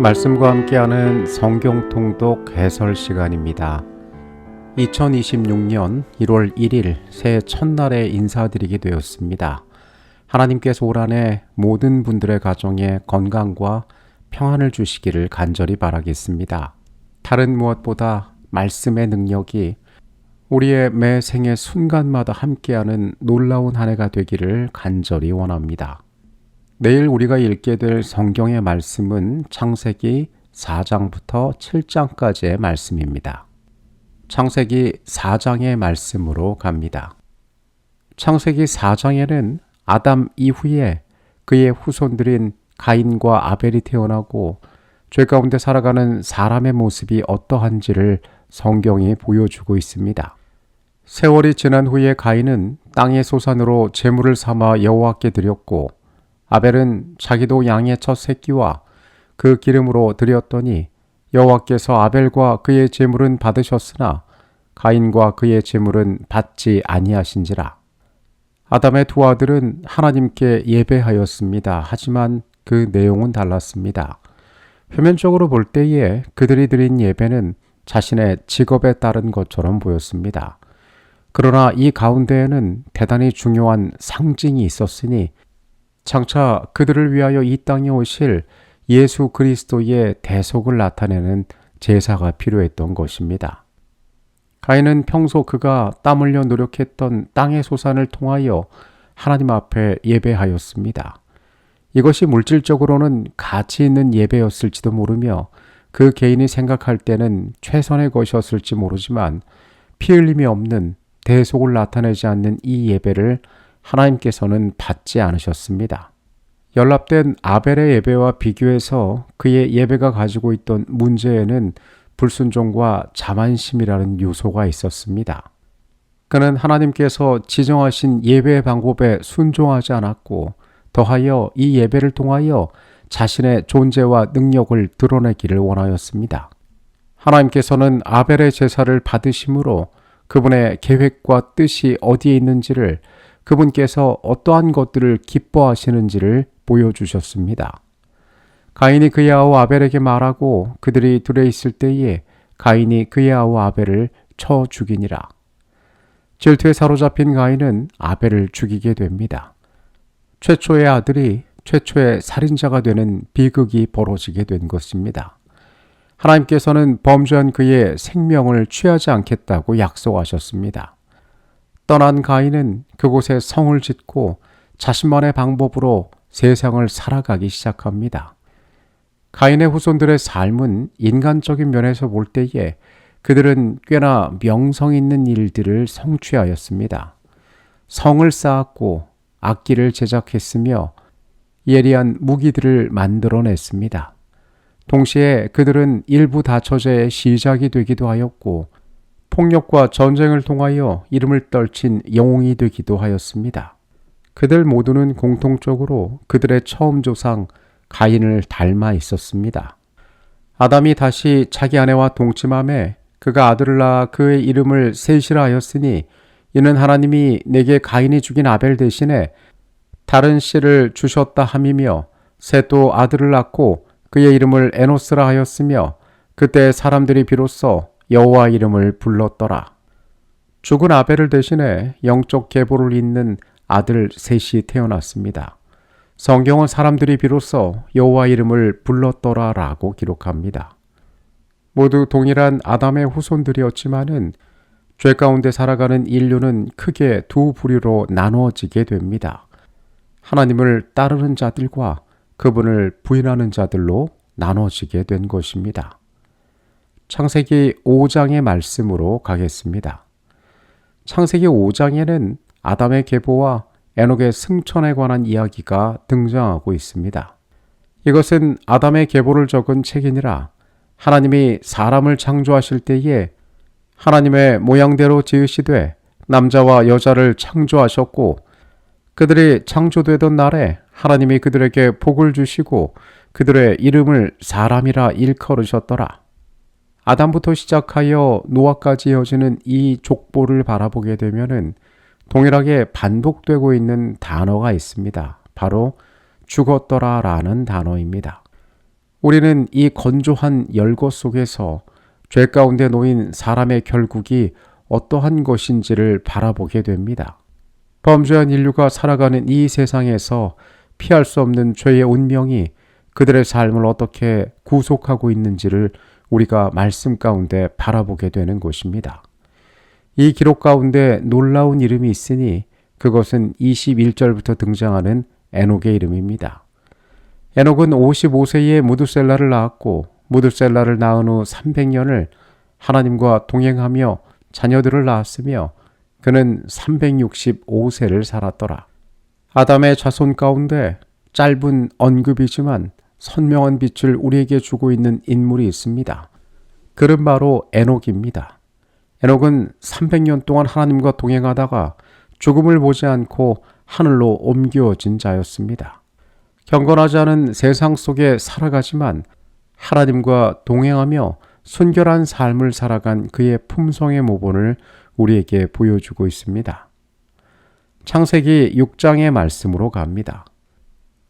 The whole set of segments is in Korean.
말씀과 함께하는 성경 통독 해설 시간입니다. 2026년 1월 1일 새해 첫날에 인사드리게 되었습니다. 하나님께서 올 한해 모든 분들의 가정에 건강과 평안을 주시기를 간절히 바라겠습니다. 다른 무엇보다 말씀의 능력이 우리의 매 생의 순간마다 함께하는 놀라운 한 해가 되기를 간절히 원합니다. 내일 우리가 읽게 될 성경의 말씀은 창세기 4장부터 7장까지의 말씀입니다. 창세기 4장의 말씀으로 갑니다. 창세기 4장에는 아담 이후에 그의 후손들인 가인과 아벨이 태어나고 죄 가운데 살아가는 사람의 모습이 어떠한지를 성경이 보여주고 있습니다. 세월이 지난 후에 가인은 땅의 소산으로 재물을 삼아 여호와께 드렸고 아벨은 자기도 양의 첫 새끼와 그 기름으로 드렸더니 여호와께서 아벨과 그의 제물은 받으셨으나 가인과 그의 제물은 받지 아니하신지라. 아담의 두 아들은 하나님께 예배하였습니다. 하지만 그 내용은 달랐습니다. 표면적으로 볼 때에 그들이 드린 예배는 자신의 직업에 따른 것처럼 보였습니다. 그러나 이 가운데에는 대단히 중요한 상징이 있었으니 장차 그들을 위하여 이 땅에 오실 예수 그리스도의 대속을 나타내는 제사가 필요했던 것입니다. 가인은 평소 그가 땀 흘려 노력했던 땅의 소산을 통하여 하나님 앞에 예배하였습니다. 이것이 물질적으로는 가치 있는 예배였을지도 모르며 그 개인이 생각할 때는 최선의 것이었을지 모르지만 피 흘림이 없는 대속을 나타내지 않는 이 예배를 하나님께서는 받지 않으셨습니다. 연합된 아벨의 예배와 비교해서 그의 예배가 가지고 있던 문제에는 불순종과 자만심이라는 요소가 있었습니다. 그는 하나님께서 지정하신 예배 방법에 순종하지 않았고 더하여 이 예배를 통하여 자신의 존재와 능력을 드러내기를 원하였습니다. 하나님께서는 아벨의 제사를 받으심으로 그분의 계획과 뜻이 어디에 있는지를 그분께서 어떠한 것들을 기뻐하시는지를 보여주셨습니다. 가인이 그의 아우 아벨에게 말하고 그들이 둘에 있을 때에 가인이 그의 아우 아벨을 쳐 죽이니라. 질투에 사로잡힌 가인은 아벨을 죽이게 됩니다. 최초의 아들이 최초의 살인자가 되는 비극이 벌어지게 된 것입니다. 하나님께서는 범죄한 그의 생명을 취하지 않겠다고 약속하셨습니다. 떠난 가인은 그곳에 성을 짓고 자신만의 방법으로 세상을 살아가기 시작합니다. 가인의 후손들의 삶은 인간적인 면에서 볼 때에 그들은 꽤나 명성 있는 일들을 성취하였습니다. 성을 쌓았고 악기를 제작했으며 예리한 무기들을 만들어냈습니다. 동시에 그들은 일부 다처제의 시작이 되기도 하였고 폭력과 전쟁을 통하여 이름을 떨친 영웅이 되기도 하였습니다. 그들 모두는 공통적으로 그들의 처음 조상 가인을 닮아 있었습니다. 아담이 다시 자기 아내와 동침함에 그가 아들을 낳아 그의 이름을 셋이라 하였으니 이는 하나님이 내게 가인이 죽인 아벨 대신에 다른 씨를 주셨다 함이며 셋도 아들을 낳고 그의 이름을 에노스라 하였으며 그때 사람들이 비로소 여호와 이름을 불렀더라. 죽은 아벨을 대신해 영적 계보를 잇는 아들 셋이 태어났습니다. 성경은 사람들이 비로소 여호와 이름을 불렀더라라고 기록합니다. 모두 동일한 아담의 후손들이었지만은 죄 가운데 살아가는 인류는 크게 두 부류로 나누어지게 됩니다. 하나님을 따르는 자들과 그분을 부인하는 자들로 나눠지게 된 것입니다. 창세기 5장의 말씀으로 가겠습니다. 창세기 5장에는 아담의 계보와 에녹의 승천에 관한 이야기가 등장하고 있습니다. 이것은 아담의 계보를 적은 책이니라 하나님이 사람을 창조하실 때에 하나님의 모양대로 지으시되 남자와 여자를 창조하셨고 그들이 창조되던 날에 하나님이 그들에게 복을 주시고 그들의 이름을 사람이라 일컬으셨더라. 아담부터 시작하여 노아까지 이어지는 이 족보를 바라보게 되면은 동일하게 반복되고 있는 단어가 있습니다. 바로 죽었더라 라는 단어입니다. 우리는 이 건조한 열거 속에서 죄 가운데 놓인 사람의 결국이 어떠한 것인지를 바라보게 됩니다. 범죄한 인류가 살아가는 이 세상에서 피할 수 없는 죄의 운명이 그들의 삶을 어떻게 구속하고 있는지를 우리가 말씀 가운데 바라보게 되는 것입니다. 이 기록 가운데 놀라운 이름이 있으니 그것은 21절부터 등장하는 에녹의 이름입니다. 에녹은 55세에 무드셀라를 낳았고 무드셀라를 낳은 후 300년을 하나님과 동행하며 자녀들을 낳았으며 그는 365세를 살았더라. 아담의 자손 가운데 짧은 언급이지만 선명한 빛을 우리에게 주고 있는 인물이 있습니다. 그는 바로 에녹입니다. 에녹은 300년 동안 하나님과 동행하다가 죽음을 보지 않고 하늘로 옮겨진 자였습니다. 경건하지 않은 세상 속에 살아가지만 하나님과 동행하며 순결한 삶을 살아간 그의 품성의 모본을 우리에게 보여주고 있습니다. 창세기 6장의 말씀으로 갑니다.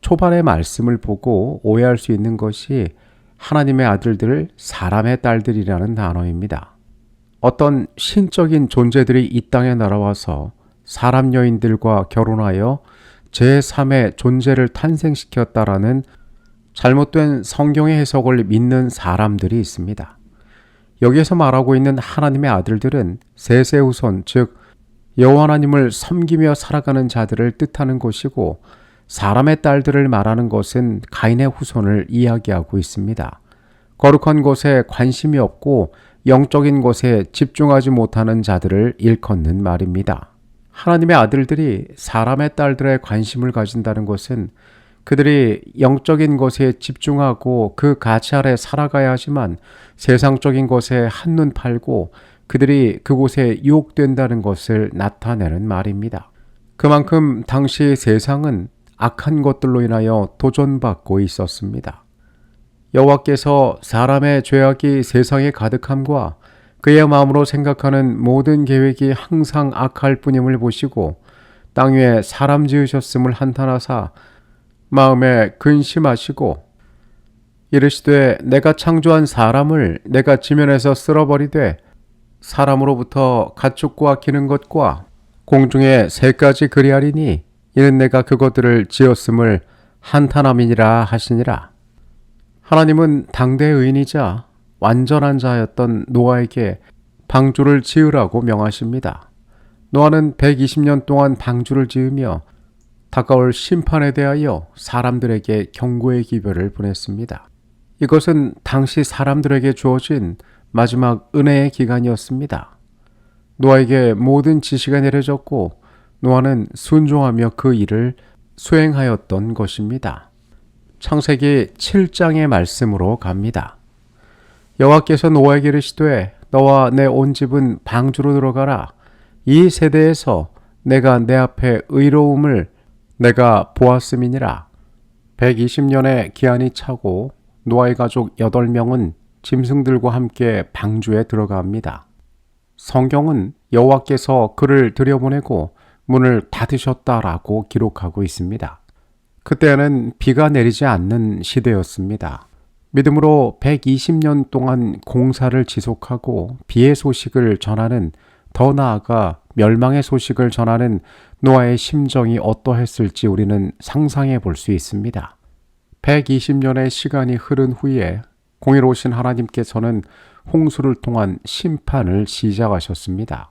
초반의 말씀을 보고 오해할 수 있는 것이 하나님의 아들들을 사람의 딸들이라는 단어입니다. 어떤 신적인 존재들이 이 땅에 날아와서 사람 여인들과 결혼하여 제3의 존재를 탄생시켰다라는 잘못된 성경의 해석을 믿는 사람들이 있습니다. 여기에서 말하고 있는 하나님의 아들들은 세세우선 즉 여호와 하나님을 섬기며 살아가는 자들을 뜻하는 것이고 사람의 딸들을 말하는 것은 가인의 후손을 이야기하고 있습니다. 거룩한 것에 관심이 없고 영적인 것에 집중하지 못하는 자들을 일컫는 말입니다. 하나님의 아들들이 사람의 딸들의 관심을 가진다는 것은 그들이 영적인 것에 집중하고 그 가치 아래 살아가야 하지만 세상적인 것에 한눈 팔고 그들이 그곳에 유혹된다는 것을 나타내는 말입니다. 그만큼 당시 세상은 악한 것들로 인하여 도전받고 있었습니다. 여호와께서 사람의 죄악이 세상에 가득함과 그의 마음으로 생각하는 모든 계획이 항상 악할 뿐임을 보시고 땅 위에 사람 지으셨음을 한탄하사 마음에 근심하시고 이르시되 내가 창조한 사람을 내가 지면에서 쓸어버리되 사람으로부터 가축과 기는 것과 공중에 세 가지 그리하리니 이는 내가 그것들을 지었음을 한탄함이니라 하시니라. 하나님은 당대 의인이자 완전한 자였던 노아에게 방주를 지으라고 명하십니다. 노아는 120년 동안 방주를 지으며 다가올 심판에 대하여 사람들에게 경고의 기별을 보냈습니다. 이것은 당시 사람들에게 주어진 마지막 은혜의 기간이었습니다. 노아에게 모든 지시가 내려졌고 노아는 순종하며 그 일을 수행하였던 것입니다. 창세기 7장의 말씀으로 갑니다. 여호와께서 노아에게 이르시되 너와 내 온 집은 방주로 들어가라. 이 세대에서 내가 내 앞에 의로움을 내가 보았음이니라. 120년의 기한이 차고 노아의 가족 8명은 짐승들과 함께 방주에 들어갑니다. 성경은 여호와께서 그를 들여보내고 문을 닫으셨다라고 기록하고 있습니다. 그때는 비가 내리지 않는 시대였습니다. 믿음으로 120년 동안 공사를 지속하고 비의 소식을 전하는 더 나아가 멸망의 소식을 전하는 노아의 심정이 어떠했을지 우리는 상상해 볼 수 있습니다. 120년의 시간이 흐른 후에 공의로우신 하나님께서는 홍수를 통한 심판을 시작하셨습니다.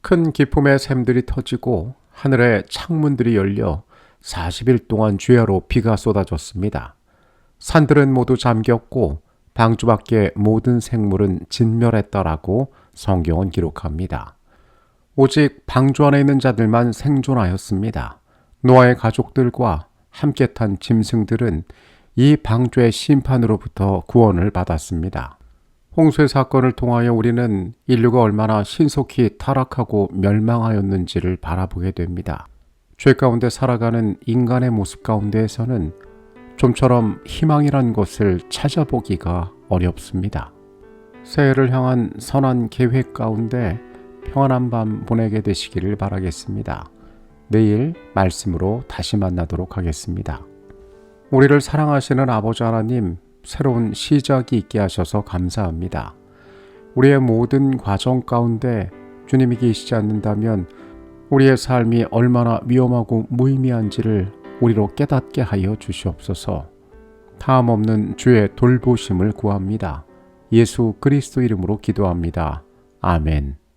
큰 기품의 샘들이 터지고 하늘의 창문들이 열려 40일 동안 주야로 비가 쏟아졌습니다. 산들은 모두 잠겼고 방주 밖의 모든 생물은 진멸했더라고 성경은 기록합니다. 오직 방주 안에 있는 자들만 생존하였습니다. 노아의 가족들과 함께 탄 짐승들은 이 방주의 심판으로부터 구원을 받았습니다. 홍수의 사건을 통하여 우리는 인류가 얼마나 신속히 타락하고 멸망하였는지를 바라보게 됩니다. 죄 가운데 살아가는 인간의 모습 가운데에서는 좀처럼 희망이란 것을 찾아보기가 어렵습니다. 새해를 향한 선한 계획 가운데 평안한 밤 보내게 되시기를 바라겠습니다. 내일 말씀으로 다시 만나도록 하겠습니다. 우리를 사랑하시는 아버지 하나님, 새로운 시작이 있게 하셔서 감사합니다. 우리의 모든 과정 가운데 주님이 계시지 않는다면 우리의 삶이 얼마나 위험하고 무의미한지를 우리로 깨닫게 하여 주시옵소서. 다음 없는 주의 돌보심을 구합니다. 예수 그리스도 이름으로 기도합니다. 아멘.